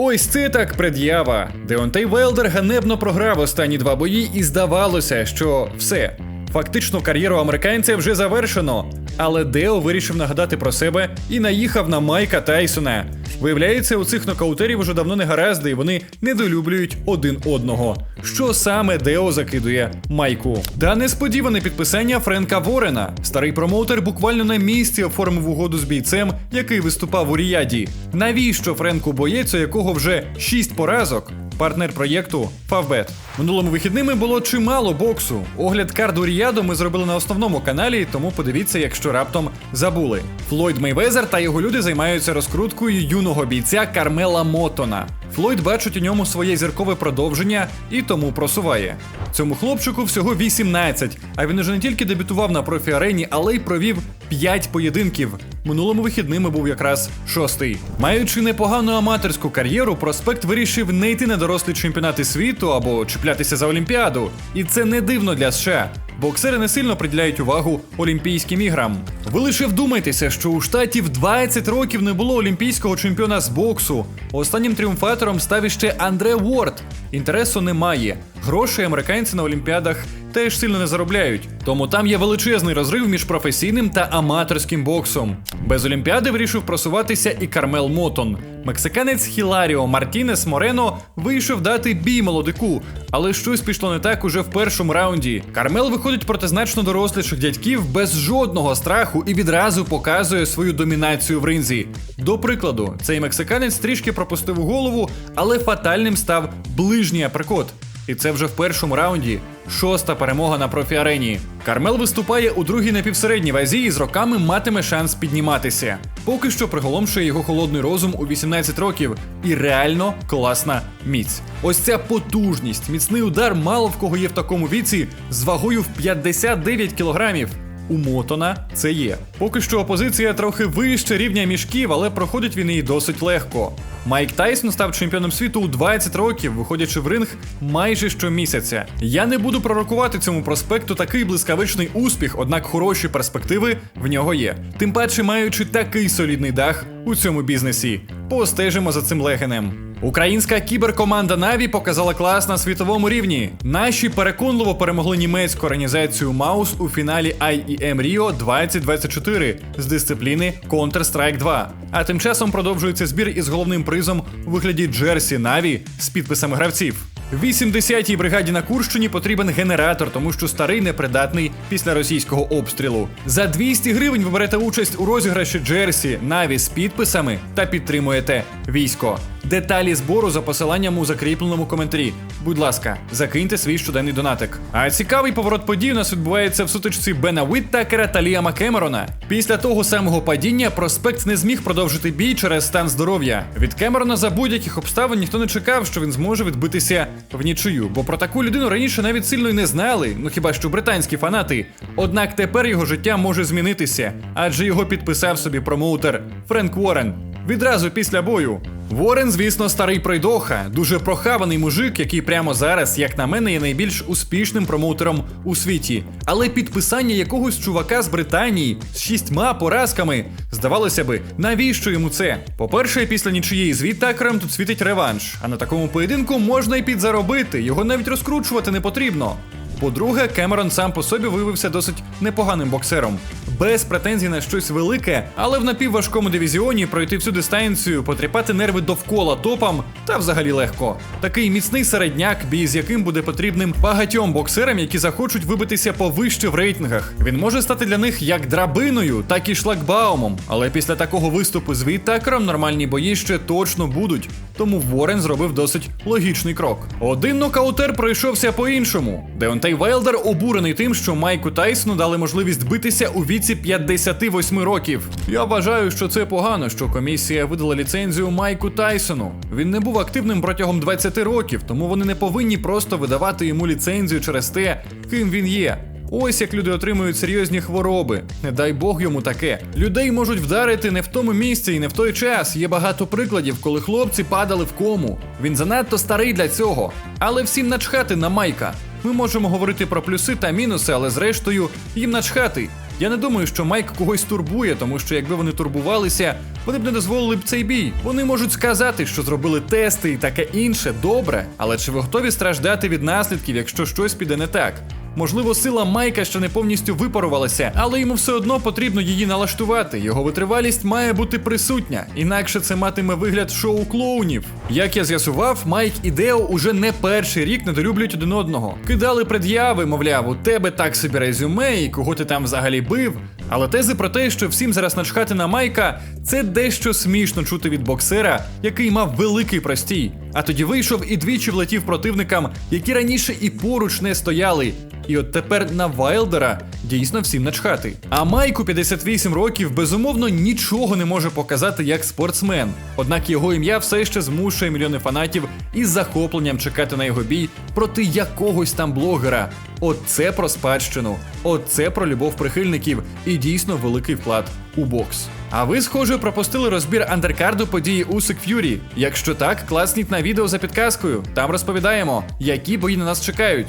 Ось це так пред'ява. Деонтей Велдер ганебно програв останні два бої, і здавалося, що все. Фактично кар'єру американця вже завершено. Але Део вирішив нагадати про себе і наїхав на Майка Тайсона. Виявляється, у цих нокаутерів уже давно не гаразди, і вони недолюблюють один одного. Що саме Део закидує Майку? Та несподіване підписання Френка Ворена. Старий промоутер буквально на місці оформив угоду з бійцем, який виступав у Ріяді. Навіщо Френку боєць, у якого вже шість поразок? Партнер проєкту Фавбет. Минулими вихідними було чимало боксу. Огляд карду Ріяду ми зробили на основному каналі, тому подивіться, якщо раптом забули. Флойд Мейвезер та його люди займаються розкруткою юного бійця Кармела Мотона. Флойд бачить у ньому своє зіркове продовження і тому просуває. Цьому хлопчику всього 18, а він уже не тільки дебютував на профі-арені, але й провів 5 поєдинків. Минулими вихідними був якраз шостий. Маючи непогану аматорську кар'єру, проспект вирішив не йти на дорослі чемпіонати світу або чіплятися за Олімпіаду. І це не дивно для США. Боксери не сильно приділяють увагу Олімпійським іграм. Ви лише вдумайтеся, що у штатів 20 років не було олімпійського чемпіона з боксу. Останнім тріумфатором став іще Андре Уорд. Інтересу немає. Грошей американці на олімпіадах теж сильно не заробляють. Тому там є величезний розрив між професійним та аматорським боксом. Без олімпіади вирішив просуватися і Кармел Мотон. Мексиканець Хіларіо Мартінес Морено вийшов дати бій молодику, але щось пішло не так уже в першому раунді. Кармел виходить проти значно доросліших дядьків без жодного страху і відразу показує свою домінацію в ринзі. До прикладу, цей мексиканець трішки пропустив у голову, але фатальним став ближній априкот. І це вже в першому раунді. Шоста перемога на профі-арені. Кармел виступає у другій напівсередній вазі і з роками матиме шанс підніматися. Поки що приголомшує його холодний розум у 18 років і реально класна міць. Ось ця потужність, міцний удар мало в кого є в такому віці з вагою в 59 кілограмів. У Мотона це є. Поки що опозиція трохи вище рівня мішків, але проходить він її досить легко. Майк Тайсон став чемпіоном світу у 20 років, виходячи в ринг майже щомісяця. Я не буду пророкувати цьому проспекту такий блискавичний успіх, однак хороші перспективи в нього є. Тим паче, маючи такий солідний дах у цьому бізнесі. Постежимо за цим легенем. Українська кіберкоманда Наві показала клас на світовому рівні. Наші переконливо перемогли німецьку організацію Маус у фіналі IEM Rio 2024 з дисципліни Counter-Strike 2. А тим часом продовжується збір із головним призом у вигляді Джерсі Наві з підписами гравців. 80-й бригаді на Курщині потрібен генератор, тому що старий непридатний після російського обстрілу. За 200 гривень ви берете участь у розіграші Джерсі Наві з підписами та підтримуєте військо. Деталі збору за посиланням у закріпленому коментарі. Будь ласка, закиньте свій щоденний донатик. А цікавий поворот подій у нас відбувається в сутичці Бена Уіттакера та Ліама Кемерона. Після того самого падіння проспект не зміг продовжити бій через стан здоров'я. Від Кемерона за будь-яких обставин ніхто не чекав, що він зможе відбитися в нічию, бо про таку людину раніше навіть сильно й не знали, ну хіба що британські фанати. Однак тепер його життя може змінитися, адже його підписав собі промоутер Френк Уоррен відразу після бою. Ворен, звісно, старий пройдоха, дуже прохаваний мужик, який прямо зараз, як на мене, є найбільш успішним промоутером у світі. Але підписання якогось чувака з Британії з шістьма поразками, здавалося би, навіщо йому це? По-перше, після нічиєї з Віттакером тут світить реванш, а на такому поєдинку можна й підзаробити, його навіть розкручувати не потрібно. По-друге, Кемерон сам по собі виявився досить непоганим боксером. Без претензій на щось велике, але в напівважкому дивізіоні пройти всю дистанцію, потріпати нерви довкола топам та взагалі легко. Такий міцний середняк, бій з яким буде потрібним багатьом боксерам, які захочуть вибитися повище в рейтингах. Він може стати для них як драбиною, так і шлагбаумом. Але після такого виступу з Віттакером нормальні бої ще точно будуть. Тому Ворен зробив досить логічний крок. Один нокаутер пройшовся по-іншому. Деонтей Вайлдер обурений тим, що Майку Тайсону дали можливість битися у віці 58 років. Я вважаю, що це погано, що комісія видала ліцензію Майку Тайсону. Він не був активним протягом 20 років, тому вони не повинні просто видавати йому ліцензію через те, ким він є. Ось як люди отримують серйозні хвороби. Не дай Бог йому таке. Людей можуть вдарити не в тому місці і не в той час. Є багато прикладів, коли хлопці падали в кому. Він занадто старий для цього. Але всім начхати на майка. Ми можемо говорити про плюси та мінуси, але зрештою їм начхати. Я не думаю, що Майк когось турбує, тому що якби вони турбувалися, вони б не дозволили б цей бій. Вони можуть сказати, що зробили тести і таке інше, добре, але чи ви готові страждати від наслідків, якщо щось піде не так? Можливо, сила Майка ще не повністю випарувалася, але йому все одно потрібно її налаштувати. Його витривалість має бути присутня, інакше це матиме вигляд шоу клоунів. Як я з'ясував, Майк і Део уже не перший рік недолюблюють один одного. Кидали пред'яви, мовляв, у тебе так собі резюме, і кого ти там взагалі бив. Але тези про те, що всім зараз начхати на Майка, це дещо смішно чути від боксера, який мав великий простій. А тоді вийшов і двічі влетів противникам, які раніше і поруч не стояли. І от тепер на Вайлдера дійсно всім начхати. А Майку 58 років безумовно нічого не може показати як спортсмен. Однак його ім'я все ще змушує мільйони фанатів із захопленням чекати на його бій проти якогось там блогера. От це про спадщину, от це про любов прихильників і дійсно великий вклад у бокс. А ви, схоже, пропустили розбір андеркарду події Усик Ф'юрі. Якщо так, класніть на відео за підказкою. Там розповідаємо, які бої на нас чекають.